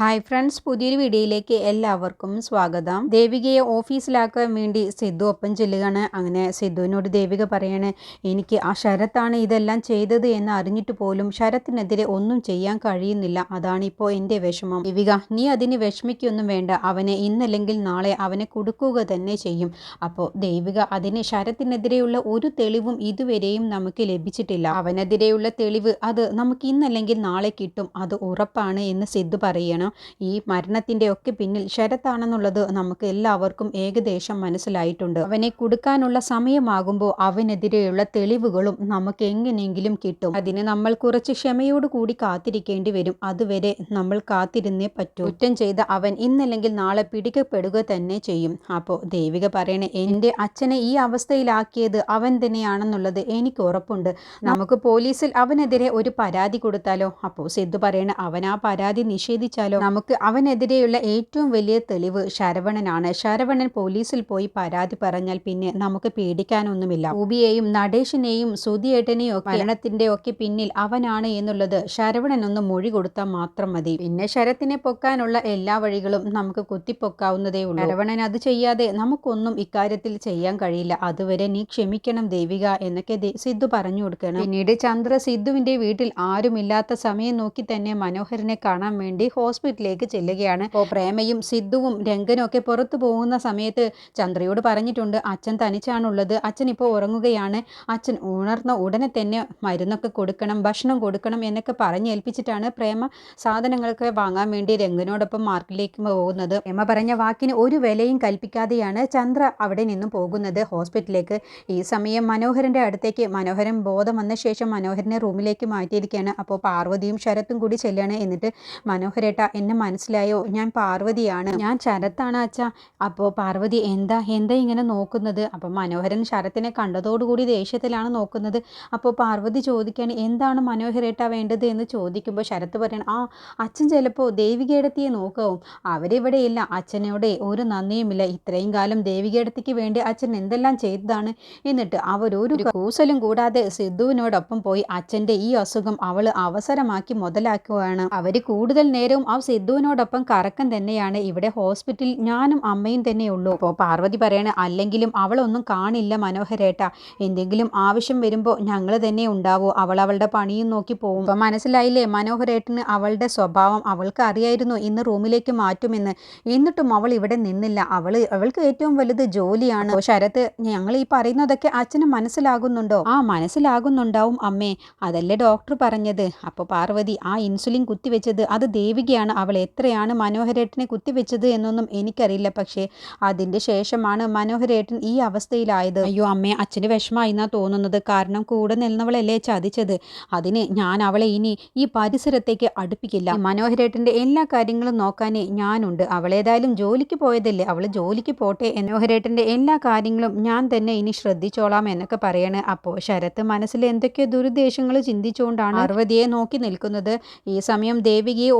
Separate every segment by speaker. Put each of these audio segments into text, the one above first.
Speaker 1: Hi friends പുതിയൊരു വീഡിയോയിലേക്ക് എല്ലാവർക്കും സ്വാഗതം. ദേവികയെ ഓഫീസിലാക്കാൻ വേണ്ടി സിദ്ധു ഒപ്പം ചെല്ലുകയാണ്. അങ്ങനെ സിദ്ധുവിനോട് ദേവിക പറയാണ് എനിക്ക് ആ ശരത്താണ് ഇതെല്ലാം ചെയ്തത് എന്ന് അറിഞ്ഞിട്ട് പോലും ശരത്തിനെതിരെ ഒന്നും ചെയ്യാൻ കഴിയുന്നില്ല. അതാണ് ഇപ്പോൾ എന്റെ വിഷമം. ദേവിക നീ അതിന് വിഷമിക്കൊന്നും വേണ്ട. അവനെ ഇന്നല്ലെങ്കിൽ നാളെ അവനെ കൊടുക്കുക തന്നെ ചെയ്യും. അപ്പോൾ ദേവിക അതിന് ശരത്തിനെതിരെയുള്ള ഒരു തെളിവും ഇതുവരെയും നമുക്ക് ലഭിച്ചിട്ടില്ല. അവനെതിരെയുള്ള തെളിവ് അത് നമുക്ക് ഇന്നല്ലെങ്കിൽ നാളെ കിട്ടും. അത് ഉറപ്പാണ് എന്ന് സിദ്ധു പറയണം. ഈ മരണത്തിന്റെ ഒക്കെ പിന്നിൽ ശരത്താണെന്നുള്ളത് നമുക്ക് എല്ലാവർക്കും ഏകദേശം മനസ്സിലായിട്ടുണ്ട്. അവനെ കൊടുക്കാനുള്ള സമയമാകുമ്പോൾ അവനെതിരെയുള്ള തെളിവുകളും നമുക്ക് എങ്ങനെയെങ്കിലും കിട്ടും. അതിന് നമ്മൾ കുറച്ച് ക്ഷമയോട് കൂടി കാത്തിരിക്കേണ്ടി വരും. അതുവരെ നമ്മൾ കാത്തിരുന്നേ പറ്റൂ. കുറ്റം ചെയ്ത അവൻ ഇന്നല്ലെങ്കിൽ നാളെ പിടിക്കപ്പെടുക തന്നെ ചെയ്യും. അപ്പോൾ ദേവിക പറയണേ എന്റെ അച്ഛനെ ഈ അവസ്ഥയിലാക്കിയത് അവൻ തന്നെയാണെന്നുള്ളത് എനിക്ക് ഉറപ്പുണ്ട്. നമുക്ക് പോലീസിൽ അവനെതിരെ ഒരു പരാതി കൊടുത്താലോ? അപ്പോൾ സിദ്ധു പറയണ അവൻ ആ പരാതി നിഷേധിച്ചാലോ? നമുക്ക് അവനെതിരെയുള്ള ഏറ്റവും വലിയ തെളിവ് ശരവണനാണ്. ശരവണൻ പോലീസിൽ പോയി പരാതി പറഞ്ഞാൽ പിന്നെ നമുക്ക് പേടിക്കാനൊന്നുമില്ല. ഉബിയെയും നടേശിനെയും സുധിയേട്ടനെയും ഒക്കെ മരണത്തിന്റെ ഒക്കെ പിന്നിൽ അവനാണ് എന്നുള്ളത് ശരവണൻ ഒന്ന് മൊഴി കൊടുത്താൽ മാത്രം മതി. പിന്നെ ശരത്തിനെ പൊക്കാനുള്ള എല്ലാ വഴികളും നമുക്ക് കുത്തിപ്പൊക്കാവുന്നതേ ഉള്ളൂ. ശരവണൻ അത് ചെയ്യാതെ നമുക്കൊന്നും ഇക്കാര്യത്തിൽ ചെയ്യാൻ കഴിയില്ല. അതുവരെ നീ ക്ഷമിക്കണം ദേവിക എന്നൊക്കെ സിദ്ധു പറഞ്ഞു കൊടുക്കണം. പിന്നീട് ചന്ദ്ര സിദ്ധുവിന്റെ വീട്ടിൽ ആരുമില്ലാത്ത സമയം നോക്കി തന്നെ മനോഹരനെ കാണാൻ വേണ്ടി ഹോസ്പിറ്റലിലേക്ക് ചെല്ലുകയാണ്. അപ്പോൾ പ്രേമയും സിദ്ധുവും രംഗനും ഒക്കെ പുറത്തു പോകുന്ന സമയത്ത് ചന്ദ്രയോട് പറഞ്ഞിട്ടുണ്ട് അച്ഛൻ തനിച്ചാണുള്ളത്. അച്ഛൻ ഇപ്പോൾ ഉറങ്ങുകയാണ്. അച്ഛൻ ഉണർന്ന ഉടനെ തന്നെ മരുന്നൊക്കെ കൊടുക്കണം ഭക്ഷണം കൊടുക്കണം എന്നൊക്കെ പറഞ്ഞേൽപ്പിച്ചിട്ടാണ് പ്രേമ സാധനങ്ങളൊക്കെ വാങ്ങാൻ വേണ്ടി രംഗനോടൊപ്പം മാർക്കറ്റിലേക്ക് പോകുന്നത്. പ്രേമ പറഞ്ഞ വാക്കിന് ഒരു വിലയും കൽപ്പിക്കാതെയാണ് ചന്ദ്ര അവിടെ നിന്നും പോകുന്നത് ഹോസ്പിറ്റലിലേക്ക്. ഈ സമയം മനോഹരന്റെ അടുത്തേക്ക് മനോഹരൻ ബോധം വന്ന ശേഷം മനോഹരനെ റൂമിലേക്ക് മാറ്റിയിരിക്കുകയാണ്. അപ്പോൾ പാർവതിയും ശരത്തും കൂടി ചെല്ലുകയാണ് എന്നിട്ട് മനോഹരേട്ട എന്നെ മനസ്സിലായോ? ഞാൻ പാർവതിയാണ്. ഞാൻ ശരത്താണ് അച്ഛ. അപ്പോൾ പാർവതി എന്താ? എന്താ ഇങ്ങനെ നോക്കുന്നത്? അപ്പോൾ മനോഹരൻ ശരത്തിനെ കണ്ടതോടുകൂടി ദേഷ്യത്തിലാണ് നോക്കുന്നത്. അപ്പോൾ പാർവതി ചോദിക്കുകയാണ് എന്താണ് മനോഹരേട്ടാ വേണ്ടത്? എന്ന് ചോദിക്കുമ്പോൾ ശരത്ത് പറയണം ആ അച്ഛൻ ചിലപ്പോൾ ദേവികേടത്തിയെ നോക്കാവും. അവരിവിടെ ഇല്ല. അച്ഛനോട് ഒരു നന്ദിയുമില്ല. ഇത്രയും കാലം ദേവികേടത്തിക്ക് വേണ്ടി അച്ഛൻ എന്തെല്ലാം ചെയ്തതാണ്? എന്നിട്ട് അവരൊരു കൂസലും കൂടാതെ സിദ്ധുവിനോടൊപ്പം പോയി അച്ഛന്റെ ഈ അസുഖം അവൾ അവസരമാക്കി മുതലാക്കുകയാണ് അവർ കൂടുതൽ നേരവും ആ സിദ്ധുവിനോടൊപ്പം കറക്കം തന്നെയാണ്. ഇവിടെ ഹോസ്പിറ്റലിൽ ഞാനും അമ്മയും തന്നെയുള്ളൂ അപ്പോൾ പാർവതി പറയണ അല്ലെങ്കിലും അവളൊന്നും കാണില്ല മനോഹരേട്ട. എന്തെങ്കിലും ആവശ്യം വരുമ്പോൾ ഞങ്ങൾ തന്നെ ഉണ്ടാവൂ. അവൾ അവളുടെ പണിയും നോക്കി പോകും അപ്പോൾ മനസ്സിലായില്ലേ? മനോഹരേട്ടന് അവളുടെ സ്വഭാവം അവൾക്ക് അറിയായിരുന്നു. ഇന്ന് റൂമിലേക്ക് മാറ്റുമെന്ന്. എന്നിട്ടും അവൾ ഇവിടെ നിന്നില്ല. അവൾ അവൾക്ക് ഏറ്റവും വലുത് ജോലിയാണ്. ശരത്ത് ഞങ്ങൾ ഈ പറയുന്നതൊക്കെ അച്ഛന് മനസ്സിലാകുന്നുണ്ടോ? ആ മനസ്സിലാകുന്നുണ്ടാവും അമ്മേ. അതല്ലേ ഡോക്ടർ പറഞ്ഞത്. അപ്പോൾ പാർവതി ആ ഇൻസുലിൻ കുത്തിവെച്ചത് അത് ദേവികയാണ്. അവൾ എത്രയാണ് മനോഹരേട്ടനെ കുത്തിവെച്ചത് എന്നൊന്നും എനിക്കറിയില്ല. പക്ഷേ അതിന്റെ ശേഷമാണ് മനോഹരേട്ടൻ ഈ അവസ്ഥയിലായത്. അയ്യോ അമ്മേ അച്ഛന് വിഷമായി എന്നാ തോന്നുന്നത്. കാരണം കൂടെ നിന്നവളല്ലേ ചതിച്ചത്. അതിന് ഞാൻ അവളെ ഇനി ഈ പരിസരത്തേക്ക് അടുപ്പിക്കില്ല. മനോഹരേട്ടന്റെ എല്ലാ കാര്യങ്ങളും നോക്കാനേ ഞാനുണ്ട്. അവളേതായാലും ജോലിക്ക് പോയതല്ലേ. അവൾ ജോലിക്ക് പോട്ടെ മനോഹരേട്ടന്റെ എല്ലാ കാര്യങ്ങളും ഞാൻ തന്നെ ഇനി ശ്രദ്ധിച്ചോളാം എന്നൊക്കെ പറയണ്. അപ്പോൾ ശരത്ത് മനസ്സിൽ എന്തൊക്കെയോ ദുരുദ്ദേശങ്ങൾ ചിന്തിച്ചുകൊണ്ടാണ് അറുപതിയെ നോക്കി നിൽക്കുന്നത്. ഈ സമയം ദേവികയെ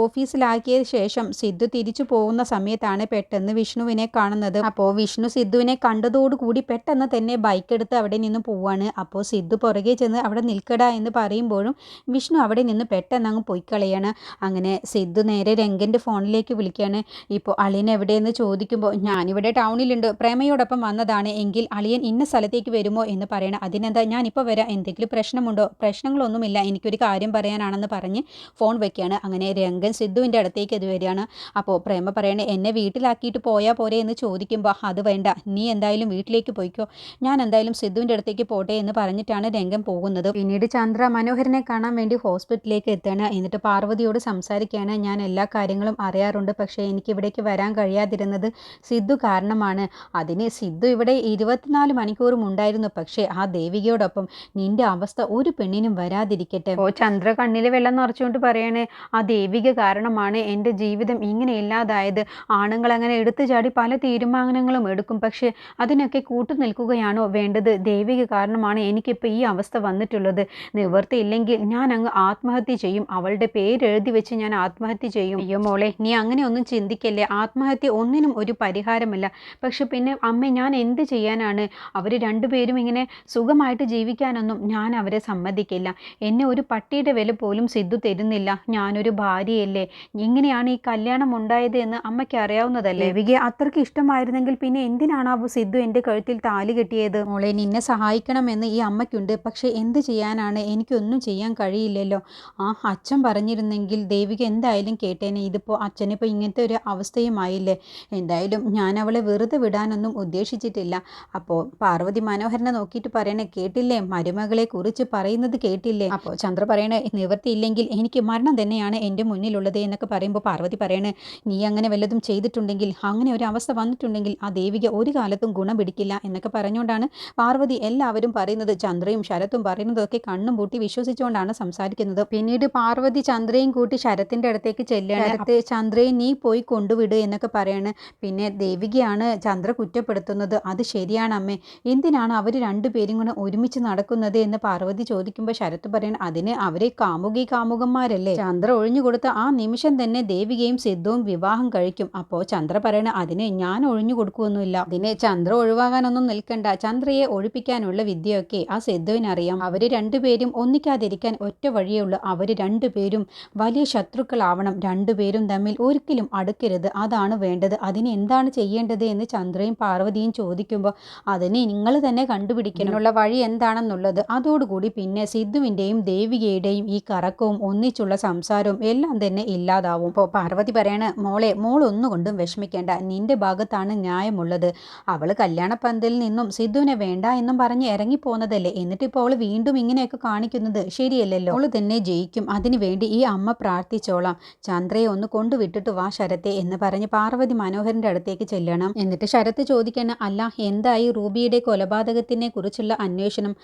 Speaker 1: ഓഫീസിലാക്കിയ ശേഷം സിദ്ധു തിരിച്ചു പോകുന്ന സമയത്താണ് പെട്ടെന്ന് വിഷ്ണുവിനെ കാണുന്നത്. അപ്പോൾ വിഷ്ണു സിദ്ധുവിനെ കണ്ടതോടുകൂടി പെട്ടെന്ന് തന്നെ ബൈക്ക് എടുത്ത് അവിടെ നിന്ന് പോവാണ്. അപ്പോൾ സിദ്ധു പുറകെ ചെന്ന് അവിടെ നിൽക്കട എന്ന് പറയുമ്പോഴും വിഷ്ണു അവിടെ നിന്ന് പെട്ടെന്ന് അങ്ങ് പോയി കളയാണ് അങ്ങനെ സിദ്ധു നേരെ രംഗന്റെ ഫോണിലേക്ക് വിളിക്കുകയാണ് ഇപ്പോൾ അളിയൻ എവിടെയെന്ന് ചോദിക്കുമ്പോൾ ഞാനിവിടെ ടൗണിലുണ്ട്. പ്രേമയോടൊപ്പം വന്നതാണ്. എങ്കിൽ അളിയൻ ഇന്ന സ്ഥലത്തേക്ക് വരുമോ? എന്ന് പറയണം. അതിനെന്താ? ഞാനിപ്പോൾ വരാം. എന്തെങ്കിലും പ്രശ്നമുണ്ടോ? പ്രശ്നങ്ങളൊന്നുമില്ല. എനിക്കൊരു കാര്യം പറയാനാണെന്ന് പറഞ്ഞ് ഫോൺ വയ്ക്കുകയാണ് അങ്ങനെ രംഗൻ സിദ്ധുവിന്റെ അടുത്തേക്ക് ഇത് വരികയാണ്. അപ്പോൾ പ്രേമ പറയണേ എന്നെ വീട്ടിലാക്കിയിട്ട് പോയാൽ പോരെ? എന്ന് ചോദിക്കുമ്പോൾ അത് വേണ്ട നീ എന്തായാലും വീട്ടിലേക്ക് പോയിക്കോ. ഞാൻ എന്തായാലും സിദ്ധുവിന്റെ അടുത്തേക്ക് പോട്ടെ എന്ന് പറഞ്ഞിട്ടാണ് രംഗം പോകുന്നത്. പിന്നീട് ചന്ദ്ര മനോഹരനെ കാണാൻ വേണ്ടി ഹോസ്പിറ്റലിലേക്ക് എത്തുകയാണ്. എന്നിട്ട് പാർവതിയോട് സംസാരിക്കുകയാണ് ഞാൻ എല്ലാ കാര്യങ്ങളും അറിയാറുണ്ട്. പക്ഷേ എനിക്ക് ഇവിടേക്ക് വരാൻ കഴിയാതിരുന്നത് സിദ്ധു കാരണമാണ്. അതിന് സിദ്ധു ഇവിടെ ഇരുപത്തിനാല് മണിക്കൂറും ഉണ്ടായിരുന്നു. പക്ഷേ ആ ദേവികയോടൊപ്പം നിന്റെ അവസ്ഥ ഒരു പെണ്ണിനും വരാതിരിക്കട്ടെ. ഓ ചന്ദ്ര കണ്ണിലെ വെള്ളം നിറച്ചുകൊണ്ട് പറയണേ ആ ദേവിക കാരണമാണ് എന്റെ ജീവിതം ഇങ്ങനെ ഇല്ലാതായത്. ആണുങ്ങൾ അങ്ങനെ എടുത്തു ചാടി പല തീരുമാനങ്ങളും എടുക്കും. പക്ഷേ അതിനൊക്കെ കൂട്ടു നിൽക്കുകയാണോ വേണ്ടത്? ദൈവിക കാരണമാണ് എനിക്കിപ്പോൾ ഈ അവസ്ഥ വന്നിട്ടുള്ളത്. നിവൃത്തിയില്ലെങ്കിൽ ഞാൻ അങ്ങ് ആത്മഹത്യ ചെയ്യും. അവളുടെ പേരെഴുതി വെച്ച് ഞാൻ ആത്മഹത്യ ചെയ്യും. അയ്യോ മോളെ നീ അങ്ങനെ ഒന്നും ചിന്തിക്കല്ലേ? ആത്മഹത്യ ഒന്നിനും ഒരു പരിഹാരമല്ല. പക്ഷെ പിന്നെ അമ്മ ഞാൻ എന്ത് ചെയ്യാനാണ്? അവർ രണ്ടുപേരും ഇങ്ങനെ സുഖമായിട്ട് ജീവിക്കാനൊന്നും ഞാൻ അവരെ സമ്മതിക്കില്ല. എന്നെ ഒരു പട്ടിയുടെ വില പോലും സിദ്ധു തരുന്നില്ല. ഞാനൊരു ഭാര്യയല്ലേ? എങ്ങനെയാണ് ഈ കല്യാണം ഉണ്ടായത് എന്ന് അമ്മയ്ക്ക് അറിയാവുന്നതല്ലേ? ദേവികയെ അത്രയ്ക്ക് ഇഷ്ടമായിരുന്നെങ്കിൽ പിന്നെ എന്തിനാണ് ആ സിദ്ധു എന്റെ കഴുത്തിൽ താലി കെട്ടിയത്? മോളെ നിന്നെ സഹായിക്കണമെന്ന് ഈ അമ്മയ്ക്കുണ്ട്. പക്ഷേ എന്ത് ചെയ്യാനാണ്? എനിക്കൊന്നും ചെയ്യാൻ കഴിയില്ലല്ലോ. ആ അച്ഛൻ പറഞ്ഞിരുന്നെങ്കിൽ ദേവിക എന്തായാലും കേട്ടേനെ. ഇതിപ്പോൾ അച്ഛനിപ്പോൾ ഇങ്ങനത്തെ ഒരു അവസ്ഥയുമായില്ലേ? എന്തായാലും ഞാൻ അവളെ വെറുതെ വിടാനൊന്നും ഉദ്ദേശിച്ചിട്ടില്ല. അപ്പോൾ പാർവതി മനോഹരനെ നോക്കിയിട്ട് പറയണേ കേട്ടില്ലേ? മരുമകളെ കുറിച്ച് പറയുന്നത് കേട്ടില്ലേ? അപ്പോൾ ചന്ദ്ര പറയണേ നിവർത്തിയില്ലെങ്കിൽ എനിക്ക് മരണം തന്നെയാണ് എന്റെ മുന്നിലുള്ളത് എന്നൊക്കെ പറയുമ്പോൾ പാർവതി പറയണേ നീ അങ്ങനെ വല്ലതും ചെയ്തിട്ടുണ്ടെങ്കിൽ അങ്ങനെ ഒരു അവസ്ഥ വന്നിട്ടുണ്ടെങ്കിൽ ആ ദേവിക ഒരു കാലത്തും ഗുണം പിടിക്കില്ല എന്നൊക്കെ പറഞ്ഞുകൊണ്ടാണ് പാർവതി എല്ലാവരും പറയുന്നത്. ചന്ദ്രയും ശരത്തും പറയുന്നതൊക്കെ കണ്ണും പൂട്ടി വിശ്വസിച്ചുകൊണ്ടാണ് സംസാരിക്കുന്നത്. പിന്നീട് പാർവതി ചന്ദ്രയും കൂട്ടി ശരത്തിന്റെ അടുത്തേക്ക് ചെല്ലുകയാണ്. ശരത്ത് ചന്ദ്രയെ നീ പോയി കൊണ്ടുവിട് എന്നൊക്കെ പറയാണ്. പിന്നെ ദേവികയാണ് ചന്ദ്ര കുറ്റപ്പെടുത്തുന്നത്. അത് ശരിയാണ് അമ്മേ. എന്തിനാണ് അവർ രണ്ടുപേരും കൂടെ ഒരുമിച്ച് നടക്കുന്നത്? എന്ന് പാർവതി ചോദിക്കുമ്പോൾ ശരത്ത് പറയണ അതിന് അവരെ കാമുകി കാമുകന്മാരല്ലേ? ചന്ദ്ര ഒഴിഞ്ഞു കൊടുത്ത ആ നിമിഷം തന്നെ ദേവികയും സിദ്ധവും വിവാഹം കഴിക്കും. അപ്പോൾ ചന്ദ്ര പറയണ അതിനെ ഞാൻ ഒഴിഞ്ഞു കൊടുക്കുമൊന്നുമില്ല അതിനെ ചന്ദ്ര ഒഴിവാകാനൊന്നും നിൽക്കണ്ട. ചന്ദ്രയെ ഒഴിപ്പിക്കാനുള്ള വിദ്യയൊക്കെ ആ സിദ്ധുവിനറിയാം. അവർ രണ്ടുപേരും ഒന്നിക്കാതിരിക്കാൻ ഒറ്റ വഴിയേ ഉള്ളൂ. അവർ രണ്ടുപേരും വലിയ ശത്രുക്കളാവണം. രണ്ടുപേരും തമ്മിൽ ഒരിക്കലും അടുക്കരുത്. അതാണ് വേണ്ടത്. അതിന് എന്താണ് ചെയ്യേണ്ടത്? എന്ന് ചന്ദ്രയും പാർവതിയും ചോദിക്കുമ്പോൾ അതിനെ നിങ്ങൾ തന്നെ കണ്ടുപിടിക്കാനുള്ള വഴി എന്താണെന്നുള്ളത്. അതോടുകൂടി പിന്നെ സിദ്ധുവിന്റെയും ദേവികയുടെയും ഈ കറക്കവും ഒന്നിച്ചുള്ള സംസാരവും എല്ലാം തന്നെ ഇല്ലാതാവും. ഇപ്പോൾ പാർവതി പറയാണ് മോളെ മോൾ ഒന്നുകൊണ്ടും വിഷമിക്കേണ്ട. നിന്റെ ഭാഗത്താണ് ന്യായമുള്ളത്. അവൾ കല്യാണപ്പന്തലിൽ നിന്നും സിദ്ധുവിനെ വേണ്ട എന്നും പറഞ്ഞ് ഇറങ്ങിപ്പോന്നതല്ലേ? എന്നിട്ട് ഇപ്പോൾ അവൾ വീണ്ടും ഇങ്ങനെയൊക്കെ കാണിക്കുന്നത് ശരിയല്ലല്ലോ? അവൾ തന്നെ ജയിക്കും. അതിനുവേണ്ടി ഈ അമ്മ പ്രാർത്ഥിച്ചോളാം. ചന്ദ്രയെ ഒന്ന് കൊണ്ടുവിട്ടിട്ട് വാ ശരത്തെ എന്ന് പറഞ്ഞ് പാർവതി മനോഹരന്റെ അടുത്തേക്ക് ചെല്ലണം. എന്നിട്ട് ശരത്ത് ചോദിക്കണം അല്ല എന്തായി റൂബിയുടെ കൊലപാതകത്തിനെ കുറിച്ചുള്ള അന്വേഷണം?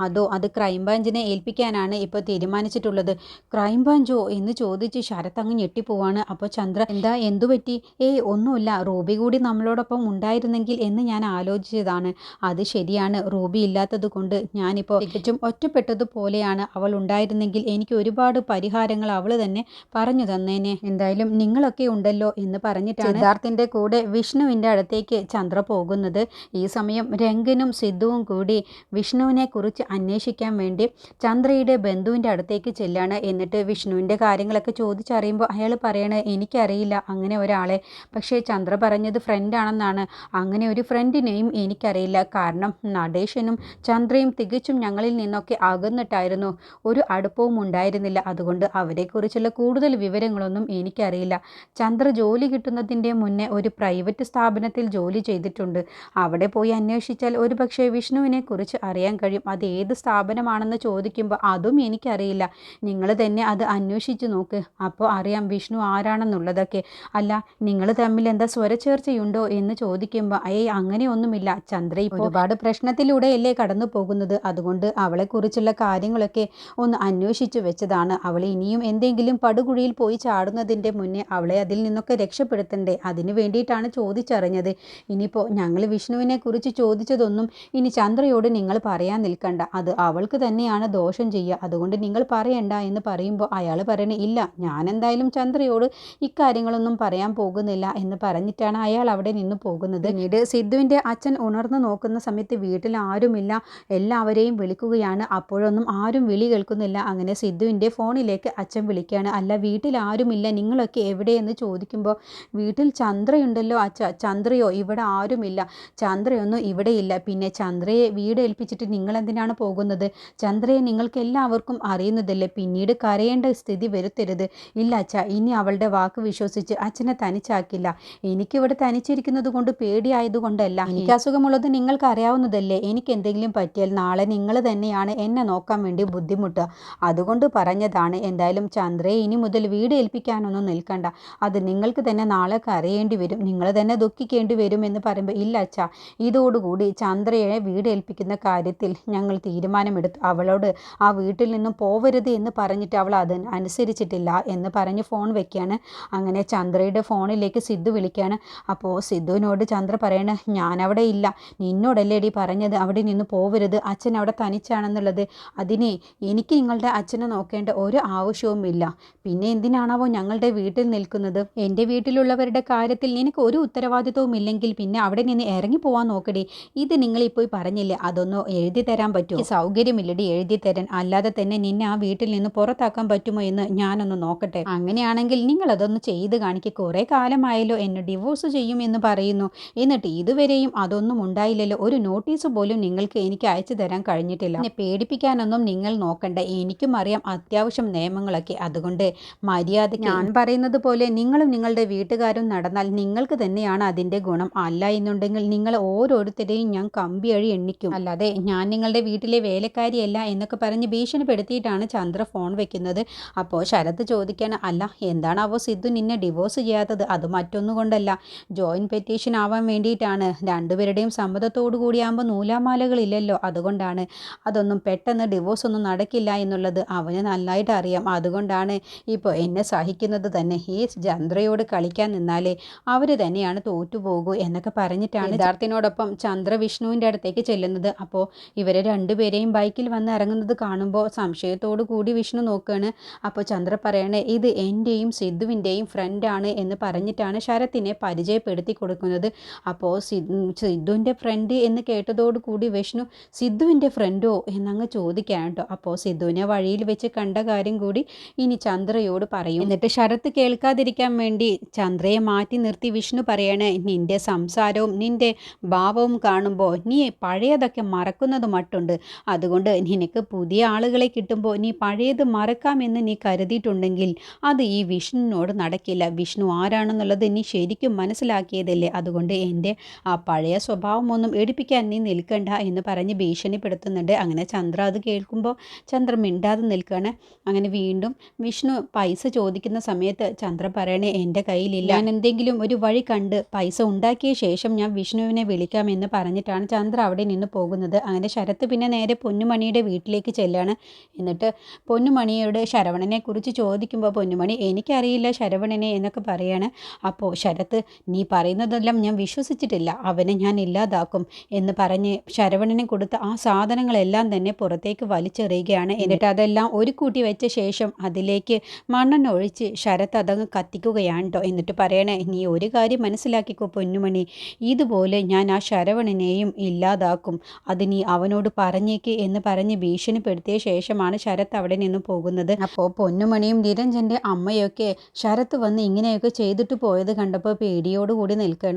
Speaker 1: അതോ അത് ക്രൈംബ്രാഞ്ചിനെ ഏൽപ്പിക്കാനാണ് ഇപ്പോൾ തീരുമാനിച്ചിട്ടുള്ളത്? ക്രൈംബ്രാഞ്ചോ? എന്ന് ചോദിച്ച് ശരത്ത് അങ്ങ് ഞെട്ടിപ്പോവാണ്. അപ്പോൾ ചന്ദ്ര എന്താ എന്തു പറ്റി? ഏയ് ഒന്നുമില്ല. റൂബി കൂടി നമ്മളോടൊപ്പം ഉണ്ടായിരുന്നെങ്കിൽ എന്ന് ഞാൻ ആലോചിച്ചതാണ്. അത് ശരിയാണ്. റൂബി ഇല്ലാത്തത് കൊണ്ട് ഞാനിപ്പോൾ തികച്ചും ഒറ്റപ്പെട്ടതുപോലെയാണ് അവൾ ഉണ്ടായിരുന്നെങ്കിൽ എനിക്ക് ഒരുപാട് പരിഹാരങ്ങൾ അവൾ തന്നെ പറഞ്ഞു തന്നേനെ. എന്തായാലും നിങ്ങളൊക്കെ ഉണ്ടല്ലോ എന്ന് പറഞ്ഞിട്ടാണ് സിദ്ധാർത്ഥിന്റെ കൂടെ വിഷ്ണുവിന്റെ അടുത്തേക്ക് ചന്ദ്ര പോകുന്നത്. ഈ സമയം രംഗനും സിദ്ധുവും കൂടി വിഷ്ണുവിനെ കുറിച്ച് അന്വേഷിക്കാൻ വേണ്ടി ചന്ദ്രയുടെ ബന്ധുവിന്റെ അടുത്തേക്ക് ചെല്ലാണ്. എന്നിട്ട് വിഷ്ണുവിന്റെ കാര്യങ്ങളൊക്കെ ചോദിച്ചറിയുമ്പോൾ അയാൾ പറയണേ എനിക്കറിയില്ല അങ്ങനെ ഒരാളെ. പക്ഷേ ചന്ദ്ര പറഞ്ഞത് ഫ്രണ്ടാണെന്നാണ്. അങ്ങനെ ഒരു ഫ്രണ്ടിനെയും എനിക്കറിയില്ല. കാരണം നടേശനും ചന്ദ്രയും തികച്ചും ഞങ്ങളിൽ നിന്നൊക്കെ അകന്നിട്ടായിരുന്നു. ഒരു അടുപ്പവും ഉണ്ടായിരുന്നില്ല. അതുകൊണ്ട് അവരെക്കുറിച്ചുള്ള കൂടുതൽ വിവരങ്ങളൊന്നും എനിക്കറിയില്ല. ചന്ദ്ര ജോലി കിട്ടുന്നതിന്റെ മുന്നേ ഒരു പ്രൈവറ്റ് സ്ഥാപനത്തിൽ ജോലി ചെയ്തിട്ടുണ്ട്. അവിടെ പോയി അന്വേഷിച്ചാൽ ഒരു പക്ഷേ വിഷ്ണുവിനെ കുറിച്ച് അറിയാൻ കഴിയും. അത് ഏത് സ്ഥാപനമാണെന്ന് ചോദിക്കുമ്പോൾ അതും എനിക്കറിയില്ല. നിങ്ങൾ തന്നെ അത് അന്വേഷിച്ച് നോക്ക്. അപ്പോൾ അറിയാം. വിഷ്ണു ആരാണെന്നുള്ളതൊക്കെ അല്ല നിങ്ങൾ തമ്മിൽ എന്താ സ്വരച്ചേർച്ചയുണ്ടോ? എന്ന് ചോദിക്കുമ്പോൾ ഏയ് അങ്ങനെയൊന്നുമില്ല. ചന്ദ്ര ഇപ്പോൾ ഒരുപാട് പ്രശ്നത്തിലൂടെയല്ലേ കടന്നു പോകുന്നത് അതുകൊണ്ട് അവളെക്കുറിച്ചുള്ള കാര്യങ്ങളൊക്കെ ഒന്ന് അന്വേഷിച്ചു വെച്ചതാണ്. അവൾ ഇനിയും എന്തെങ്കിലും പടുകുഴിയിൽ പോയി ചാടുന്നതിന്റെ മുന്നേ അവളെ അതിൽ നിന്നൊക്കെ രക്ഷപ്പെടുത്തണ്ടേ? അതിന് വേണ്ടിയിട്ടാണ് ചോദിച്ചറിഞ്ഞത്. ഇനിയിപ്പോൾ ഞങ്ങൾ വിഷ്ണുവിനെ കുറിച്ച് ചോദിച്ചതൊന്നും ഇനി ചന്ദ്രയോട് നിങ്ങൾ പറയാൻ നിൽക്കണ്ട. അത് അവൾക്ക് തന്നെയാണ് ദോഷം ചെയ്യുക. അതുകൊണ്ട് നിങ്ങൾ പറയണ്ട എന്ന് പറയുമ്പോൾ അയാൾ പറയണേ ഇല്ല ഞാൻ എന്തായാലും ചന്ദ്രയോട് ഇക്കാര്യങ്ങളൊന്നും പറയാൻ പോകുന്നില്ല എന്ന് പറഞ്ഞിട്ടാണ് അയാൾ അവിടെ നിന്ന് പോകുന്നത്. പിന്നീട് സിദ്ധുവിന്റെ അച്ഛൻ ഉണർന്നു നോക്കുന്ന സമയത്ത് വീട്ടിൽ ആരുമില്ല. എല്ലാവരെയും വിളിക്കുകയാണ്. അപ്പോഴൊന്നും ആരും വിളി കേൾക്കുന്നില്ല. അങ്ങനെ സിദ്ധുവിന്റെ ഫോണിലേക്ക് അച്ഛൻ വിളിക്കുകയാണ്. അല്ല വീട്ടിൽ ആരുമില്ല? നിങ്ങളൊക്കെ എവിടെയെന്ന് ചോദിക്കുമ്പോൾ വീട്ടിൽ ചന്ദ്രയുണ്ടല്ലോ അച്ഛ. ചന്ദ്രയോ ഇവിടെ ആരുമില്ല. ചന്ദ്രയൊന്നും ഇവിടെയില്ല. പിന്നെ ചന്ദ്രയെ വീട് ഏൽപ്പിച്ചിട്ട് നിങ്ങൾ എന്തിനാണ് പോകുന്നത്? ചന്ദ്രയെ നിങ്ങൾക്ക് എല്ലാവർക്കും അറിയുന്നതല്ലേ. പിന്നീട് കരയേണ്ട സ്ഥിതി വരുത്തരുത്. ഇല്ല അച്ഛ ഇനി അവളുടെ വാക്ക് വിശ്വസിച്ച് അച്ഛനെ തനിച്ചാക്കില്ല. എനിക്കിവിടെ തനിച്ചിരിക്കുന്നത് കൊണ്ട് പേടിയായതുകൊണ്ടല്ല. എനിക്ക് അസുഖമുള്ളത് നിങ്ങൾക്ക് അറിയാവുന്നതല്ലേ എനിക്ക് എന്തെങ്കിലും പറ്റിയാൽ നാളെ നിങ്ങൾ തന്നെയാണ് എന്നെ നോക്കാൻ വേണ്ടി ബുദ്ധിമുട്ടുക. അതുകൊണ്ട് പറഞ്ഞതാണ് എന്തായാലും ചന്ദ്രയെ ഇനി മുതൽ വീട് ഏൽപ്പിക്കാനൊന്നും നിൽക്കണ്ട. അത് നിങ്ങൾക്ക് തന്നെ നാളെ കരയേണ്ടി വരും. നിങ്ങൾ തന്നെ ദുഃഖിക്കേണ്ടി വരും എന്ന് പറയുമ്പോൾ ഇല്ല അച്ഛ. ഇതോടുകൂടി ചന്ദ്രയെ വീട് ഏൽപ്പിക്കുന്ന കാര്യത്തിൽ ഞങ്ങൾ തീരുമാനമെടുത്തു. അവളോട് ആ വീട്ടിൽ നിന്നും പോവരുത് എന്ന് പറഞ്ഞിട്ട് അവൾ അത് അനുസരിച്ചിട്ടില്ല എന്ന് പറഞ്ഞ് ഫോൺ വെക്കുകയാണ് അങ്ങനെ ചന്ദ്രയുടെ ഫോണിലേക്ക് സിദ്ധു വിളിക്കുകയാണ് അപ്പോൾ സിദ്ധുവിനോട് ചന്ദ്ര പറയണ ഞാനവിടെ ഇല്ല. നിന്നോടല്ലേടി പറഞ്ഞത്? അവിടെ നിന്ന് പോവരുത്. അച്ഛൻ അവിടെ തനിച്ചാണെന്നുള്ളത്. അതിനെ എനിക്ക് നിങ്ങളുടെ അച്ഛനെ നോക്കേണ്ട ഒരു ആവശ്യവുമില്ല പിന്നെ എന്തിനാണാവോ ഞങ്ങളുടെ വീട്ടിൽ നിൽക്കുന്നത്? എന്റെ വീട്ടിലുള്ളവരുടെ കാര്യത്തിൽ നിനക്ക് ഒരു ഉത്തരവാദിത്വവും ഇല്ലെങ്കിൽ പിന്നെ അവിടെ നിന്ന് ഇറങ്ങി പോവാൻ നോക്കടി. ഇത് നിങ്ങളിപ്പോൾ പറഞ്ഞില്ലേ. അതൊന്നും എഴുതി തരാൻ പറ്റുമോ? സൗകര്യമില്ലടി. എഴുതി തരാൻ. അല്ലാതെ തന്നെ നിന്നെ ആ വീട്ടിൽ നിന്ന് പുറത്താക്കാൻ പറ്റുമോ എന്ന് ഞാനൊന്ന് നോക്കട്ടെ. അങ്ങനെ അങ്ങനെയാണെങ്കിൽ നിങ്ങളതൊന്ന് ചെയ്ത് കാണിക്കുക കുറേ കാലമായല്ലോ എന്നെ ഡിവോഴ്സ് ചെയ്യും എന്ന് പറയുന്നു. എന്നിട്ട് ഇതുവരെയും അതൊന്നും ഉണ്ടായില്ലല്ലോ. ഒരു നോട്ടീസ് പോലും നിങ്ങൾക്ക് എനിക്ക് അയച്ചു തരാൻ കഴിഞ്ഞിട്ടില്ല. എന്നെ പേടിപ്പിക്കാനൊന്നും നിങ്ങൾ നോക്കണ്ട. എനിക്കും അറിയാം അത്യാവശ്യം നിയമങ്ങളൊക്കെ. അതുകൊണ്ട് മര്യാദ ഞാൻ പറയുന്നത് പോലെ നിങ്ങളും നിങ്ങളുടെ വീട്ടുകാരും നടന്നാൽ നിങ്ങൾക്ക് തന്നെയാണ് അതിന്റെ ഗുണം. അല്ല എന്നുണ്ടെങ്കിൽ നിങ്ങൾ ഓരോരുത്തരെയും ഞാൻ കമ്പിയഴി എണ്ണിക്കും. അല്ലാതെ ഞാൻ നിങ്ങളുടെ വീട്ടിലെ വേലക്കാരിയല്ല എന്നൊക്കെ പറഞ്ഞ് ഭീഷണിപ്പെടുത്തിയിട്ടാണ് ചന്ദ്ര ഫോൺ വെക്കുന്നത്. അപ്പോൾ ശരത് ചോദിക്കാൻ അല്ല എന്താണാവോ സിദ്ധു നിന്നെ ഡിവോഴ്സ് ചെയ്യാത്തത്? അത് മറ്റൊന്നുകൊണ്ടല്ല. ജോയിന്റ് പെറ്റീഷൻ ആവാൻ വേണ്ടിയിട്ടാണ്. രണ്ടുപേരുടെയും സമ്മതത്തോടു കൂടിയാകുമ്പോൾ നൂലാമാലകളില്ലല്ലോ. അതുകൊണ്ടാണ് അതൊന്നും പെട്ടെന്ന് ഡിവോഴ്സ് ഒന്നും നടക്കില്ല എന്നുള്ളത് അവന് നന്നായിട്ട് അറിയാം. അതുകൊണ്ടാണ് ഇപ്പോൾ എന്നെ സഹിക്കുന്നത് തന്നെ. ഈ ചന്ദ്രയോട് കളിക്കാൻ നിന്നാലേ അവർ തന്നെയാണ് തോറ്റുപോകൂ എന്നൊക്കെ പറഞ്ഞിട്ടാണ് സിദ്ധാർത്ഥിനോടൊപ്പം ചന്ദ്ര വിഷ്ണുവിന്റെ അടുത്തേക്ക് ചെല്ലുന്നത്. അപ്പോൾ ഇവരെ രണ്ടുപേരെയും ബൈക്കിൽ വന്ന് ഇറങ്ങുന്നത് കാണുമ്പോൾ സംശയത്തോടു കൂടി വിഷ്ണു നോക്കുകയാണ് അപ്പോൾ ചന്ദ്ര പറയണേ ഇത് എന്റെയും സിദ്ധുവിന്റെയും ഫ്രണ്ടാണ് എന്ന് പറഞ്ഞിട്ടാണ് ശരത്തിനെ പരിചയപ്പെടുത്തി കൊടുക്കുന്നത്. അപ്പോൾ സിദ്ധുവിന്റെ ഫ്രണ്ട് എന്ന് കേട്ടതോടു കൂടി വിഷ്ണു സിദ്ധുവിന്റെ ഫ്രണ്ടോ എന്നങ്ങ് ചോദിക്കാൻ കേട്ടോ. അപ്പോൾ സിദ്ധുവിനെ വഴിയിൽ വെച്ച് കണ്ട കാര്യം കൂടി ഇനി ചന്ദ്രയോട് പറയും. എന്നിട്ട് ശരത്ത് കേൾക്കാതിരിക്കാൻ വേണ്ടി ചന്ദ്രയെ മാറ്റി നിർത്തി വിഷ്ണു പറയണേ നിന്റെ സംസാരവും നിന്റെ ഭാവവും കാണുമ്പോൾ നീ പഴയതൊക്കെ മറക്കുന്നത് മട്ടുണ്ട്. അതുകൊണ്ട് നിനക്ക് പുതിയ ആളുകളെ കിട്ടുമ്പോൾ നീ പഴയത് മറക്കാമെന്ന് നീ കരുതിയിട്ടുണ്ടെങ്കിൽ അത് ഈ വിഷ്ണുവിനോട് നടക്കില്ല. വിഷ്ണു ആരാണെന്നുള്ളത് നീ ശരിക്കും മനസ്സിലാക്കിയതല്ലേ? അതുകൊണ്ട് എന്റെ ആ പഴയ സ്വഭാവമൊന്നും എടുപ്പിക്കാൻ നീ നിൽക്കണ്ട എന്ന് പറഞ്ഞ് ഭീഷണിപ്പെടുത്തുന്നുണ്ട്. അങ്ങനെ ചന്ദ്ര അത് കേൾക്കുമ്പോൾ ചന്ദ്ര മിണ്ടാതെ നിൽക്കുകയാണ് അങ്ങനെ വീണ്ടും വിഷ്ണു പൈസ ചോദിക്കുന്ന സമയത്ത് ചന്ദ്ര പറയണേ എന്റെ കയ്യിലില്ല. ഞാൻ എന്തെങ്കിലും ഒരു വഴി കണ്ട് പൈസ ഉണ്ടാക്കിയ ശേഷം ഞാൻ വിഷ്ണുവിനെ വിളിക്കാമെന്ന് പറഞ്ഞിട്ടാണ് ചന്ദ്ര അവിടെ നിന്ന് പോകുന്നത്. അങ്ങനെ ശരത്ത് പിന്നെ നേരെ പൊന്നുമണിയുടെ വീട്ടിലേക്ക് ചെല്ലാണ്. എന്നിട്ട് പൊന്നുമണിയോട് ശരവണനെ കുറിച്ച് ചോദിക്കുമ്പോൾ പൊന്നുമണി എനിക്കറിയില്ല ശരവണനെ എന്നൊക്കെ പറയാണ്. അപ്പോൾ ശരത്ത് നീ പറയുന്നതെല്ലാം ഞാൻ വിശ്വസിച്ചിട്ടില്ല. അവനെ ഞാൻ ഇല്ലാതാക്കും എന്ന് പറഞ്ഞ് ശരവണനെ കൊടുത്ത ആ സാധനങ്ങളെല്ലാം തന്നെ പുറത്തേക്ക് വലിച്ചെറിയുകയാണ്. എന്നിട്ട് അതെല്ലാം ഒരു കൂട്ടി വെച്ച ശേഷം അതിലേക്ക് മണ്ണെണ്ണ ഒഴിച്ച് ശരത്ത് അതങ്ങ് കത്തിക്കുകയാണ് കേട്ടോ എന്നിട്ട് പറയണേ നീ ഒരു കാര്യം മനസ്സിലാക്കിക്കോ പൊന്നുമണി. ഇതുപോലെ ഞാൻ ആ ശരവണനെയും ഇല്ലാതാക്കും. അത് നീ അവനോട് പറഞ്ഞേക്ക് എന്ന് പറഞ്ഞ് ഭീഷണിപ്പെടുത്തിയ ശേഷമാണ് ശരത്ത് അവിടെ നിന്ന് പോകുന്നത്. അപ്പോൾ പൊന്നുമണിയും നിരഞ്ജന്റെ അമ്മയൊക്കെ ശരത്ത് വന്ന് ഇങ്ങനെയൊക്കെ ചെയ്തിട്ട് പോയത് കണ്ടപ്പോൾ പേടിയോടുകൂടി നിൽക്കണം.